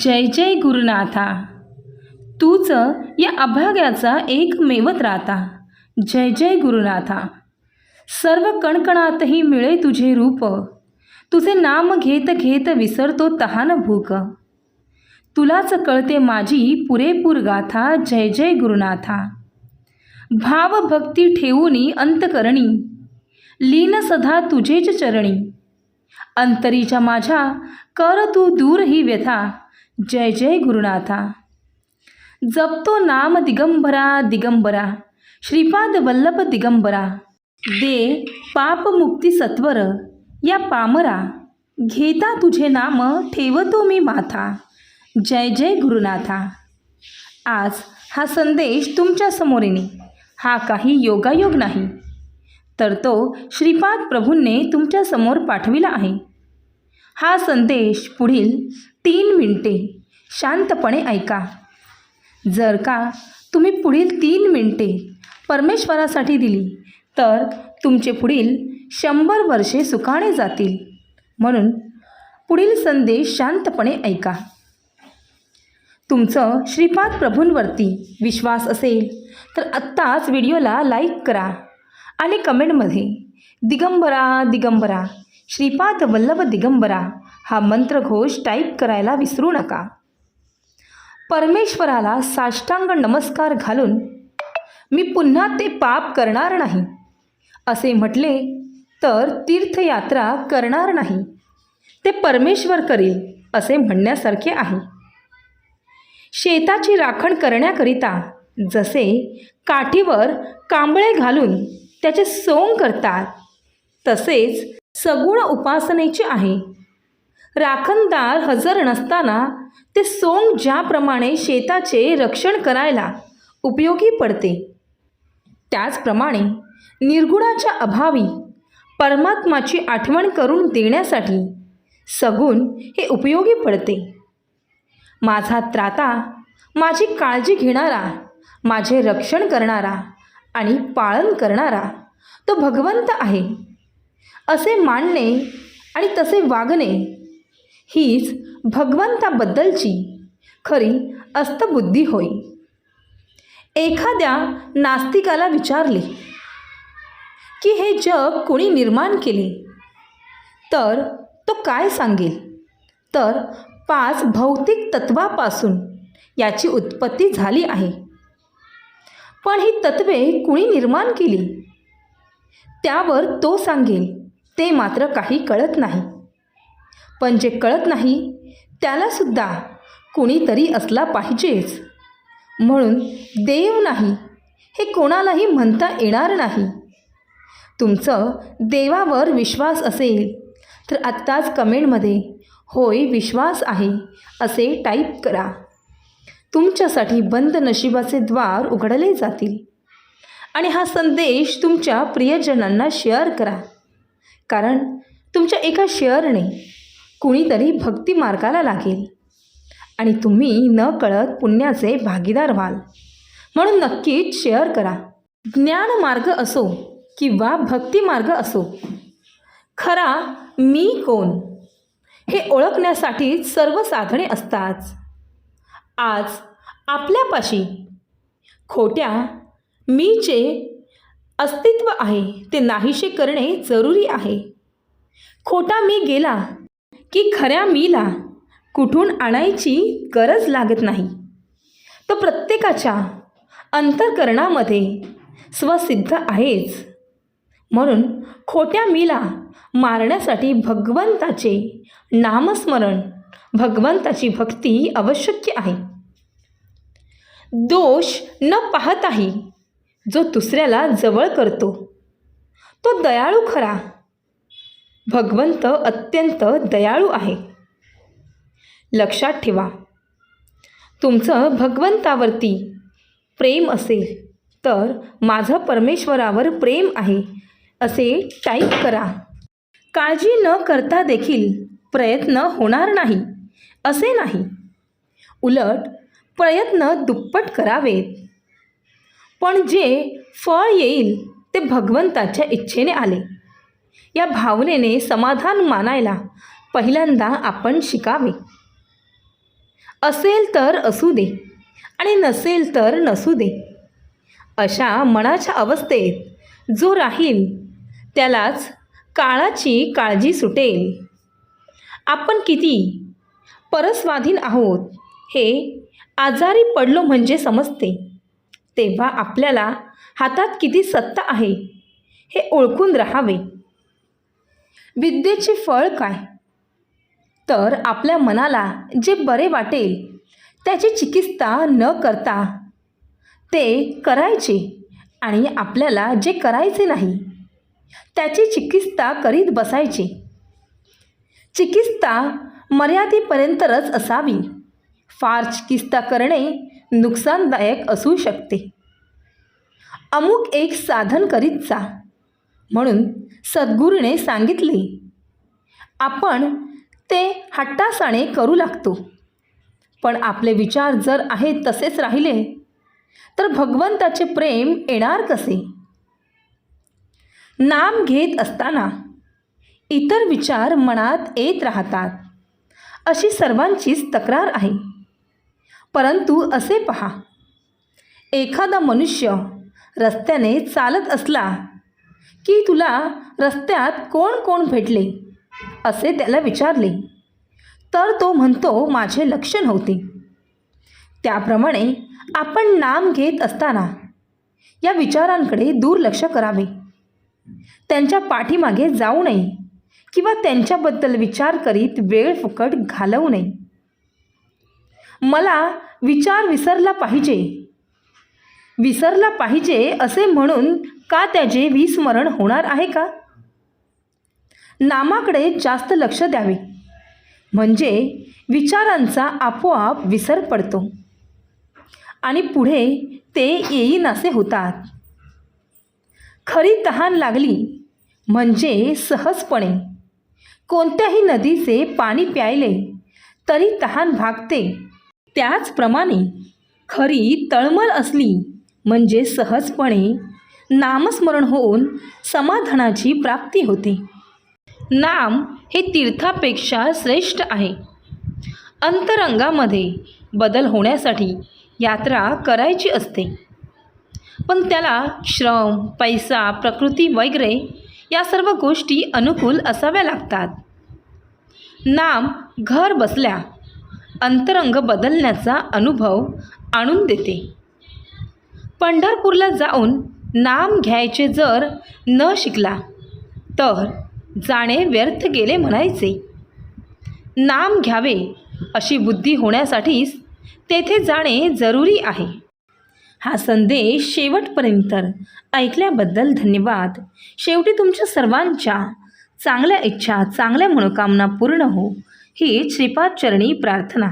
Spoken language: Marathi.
जय जय गुरुनाथा. तूच या अभाग्याचा एकमेवत राहता. जय जय गुरुनाथा. सर्व कणकणातही मिळे तुझे रूप. तुझे नाम घेत घेत विसरतो तहान भूक. तुलाच कळते माझी पुरेपूर गाथा जय जय गुरुनाथा. भाव भक्ती ठेवूनी अंतकरणी. लीन सदा तुझेच चरणी. अंतरीच्या माझ्या कर तू दूर ही व्यथा. जय जय गुरुनाथा. जपतो नाम दिगंबरा दिगंबरा. श्रीपाद वल्लभ दिगंबरा. दे पापमुक्ती सत्वर या पामरा. घेता तुझे नाम ठेवतो मी माथा. जय जय गुरुनाथा. आज हा संदेश तुमच्यासमोर येणे. हा काही योगायोग नाही. तर तो श्रीपाद प्रभूंनी तुमच्यासमोर पाठविला आहे. हा संदेश पुढील तीन मिनिटे. शांतपणे ऐका. जर का तुम्ही पुढील तीन मिनिटे परमेश्वरासाठी दिली तर तुमचे पुढील शंभर वर्षे सुखाने जातील. म्हणून पुढील संदेश शांतपणे ऐका. तुमचं श्रीपाद प्रभूंवरती विश्वास असेल तर आत्ताच व्हिडिओला लाईक करा आणि कमेंटमध्ये दिगंबरा दिगंबरा श्रीपाद वल्लभ दिगंबरा हा मंत्रघोष टाईप करायला विसरू नका. परमेश्वराला साष्टांग नमस्कार घालून मी पुन्हा ते पाप करणार नाही. असे म्हटले तर तीर्थयात्रा करणार नाही. ते परमेश्वर करील असे म्हणण्यासारखे आहे. शेताची राखण करण्याकरिता जसे काठीवर कांबळे घालून त्याचे सोंग करतात तसेच सगुण उपासनेचे आहे. राखणदार हजर नसताना ते सोंग ज्याप्रमाणे शेताचे रक्षण करायला उपयोगी पडते. त्याचप्रमाणे निर्गुणाच्या अभावी परमात्माची आठवण करून देण्यासाठी सगुण हे उपयोगी पडते. माझा त्राता माझी काळजी घेणारा माझे रक्षण करणारा आणि पाळन करणारा तो भगवंत आहे. असे मानणे आणि तसे वागणे हीच भगवंताबद्दलची खरी अस्तबुद्धी होय. एखाद्या नास्तिकाला विचारले की हे जग कोणी निर्माण केले? तर तो काय सांगेल? तर पाच भौतिक तत्वापासून याची उत्पत्ती झाली आहे. पण ही तत्वे कुणी निर्माण केली? त्यावर तो सांगेल ते मात्र काही कळत नाही. पण जे कळत नाही त्यालासुद्धा कुणीतरी असला पाहिजेच. म्हणून देव नाही हे कोणालाही म्हणता येणार नाही. तुमचं देवावर विश्वास असेल तर आत्ताच कमेंटमध्ये होय विश्वास आहे असे टाईप करा. तुमच्यासाठी बंद नशिबाचे द्वार उघडले जातील. आणि हा संदेश तुमच्या प्रियजनांना शेअर करा. कारण तुमच्या एका शेअरने कुणीतरी भक्ती मार्गाला लागेल. आणि तुम्ही न कळत पुण्याचे भागीदार व्हाल. म्हणून नक्कीच शेअर करा. ज्ञान मार्ग असो किंवा भक्ती मार्ग असो खरा मी कोण? हे ओळखण्यासाठी सर्व साधने असतात. आज आपल्यापाशी खोट्या मीचे अस्तित्व आहे ते नाहीसे करणे जरुरी आहे. खोटा मी गेला की खऱ्या मीला कुठून आणायची गरज लागत नाही. तो प्रत्येकाच्या अंतर्करणामध्ये स्वसिद्ध आहेच. म्हणून खोट्या मीला मारण्यासाठी भगवंताचे नामस्मरण भगवंताची भक्ती आवश्यक आहे. दोष न पाहताही जो दुसऱ्याला जवळ करतो तो दयाळू खरा भगवंत अत्यंत दयाळू आहे. लक्षात ठेवा तुमचं भगवंतावरती प्रेम असेल तर माझं परमेश्वरावर प्रेम आहे असे टाईप करा. काळजी न करता देखील प्रयत्न होणार नाही असे नाही. उलट प्रयत्न दुप्पट करावेत. पण जे फळ येईल ते भगवंताच्या इच्छेने आले. या भावनेने समाधान मानायला पहिल्यांदा आपण शिकावे. असेल तर असू दे आणि नसेल तर नसू दे. अशा मनाच्या अवस्थेत जो राहील त्यालाच काळाची काळजी सुटेल. आपण किती परस्वाधीन आहोत हे आजारी पडलो म्हणजे समजते. तेव्हा आपल्याला हातात किती सत्ता आहे हे ओळखून राहावे. विद्येचे फळ काय? तर आपल्या मनाला जे बरे वाटेल त्याची चिकित्सा न करता ते करायचे आणि आपल्याला जे करायचे नाही त्याची चिकित्सा करीत बसायचे. चिकित्सा मर्यादेपर्यंतच असावी. फार चिकित्सा करणे नुकसानदायक असू शकते. अमुक एक साधन करीत जा. म्हणून सद्गुरूने सांगितले आपण ते हट्टासाने करू लागतो. पण आपले विचार जर आहेत तसेच राहिले तर भगवंताचे प्रेम येणार कसे? नाम घेत असताना इतर विचार मनात येत राहतात अशी सर्वांचीच तक्रार आहे. परंतु असे पहा एखादा मनुष्य रस्त्याने चालत असला की तुला रस्त्यात कोण कोण भेटले? असे त्याला विचारले. तर तो म्हणतो माझे लक्ष नव्हते. त्याप्रमाणे आपण नाम घेत असताना या विचारांकडे दुर्लक्ष करावे. त्यांच्या पाठीमागे जाऊ नये किंवा त्यांच्याबद्दल विचार करीत वेळ फुकट घालवू नये. मला विचार विसरला पाहिजे. विसरला पाहिजे असे म्हणून का त्याचे विस्मरण होणार आहे का? नामाकडे जास्त लक्ष द्यावे. म्हणजे विचारांचा आपोआप विसर पडतो. आणि पुढे ते येईनासे होतात. खरी तहान लागली म्हणजे सहजपणे. कोणत्याही नदीचे पाणी प्यायले तरी तहान भागते. त्याचप्रमाणे खरी तळमळ असली म्हणजे सहजपणे नामस्मरण होऊन समाधानाची प्राप्ती होते. नाम हे तीर्थापेक्षा श्रेष्ठ आहे. अंतरंगामध्ये बदल होण्यासाठी यात्रा करायची असते. पण त्याला श्रम पैसा प्रकृती वगैरे या सर्व गोष्टी अनुकूल असाव्या लागतात. नाम घर बसल्या अंतरंग बदलण्याचा अनुभव आणून देते. पंढरपूरला जाऊन नाम घ्यायचे जर न शिकला तर जाणे व्यर्थ गेले म्हणायचे. नाम घ्यावे अशी बुद्धी होण्यासाठीच तेथे जाणे जरुरी आहे. हा संदेश शेवटपर्यंत ऐकल्याबद्दल धन्यवाद. शेवटी तुमच्या सर्वांच्या चांगल्या इच्छा चांगल्या मनोकामना पूर्ण हो. ही श्रीपाद चरणी प्रार्थना.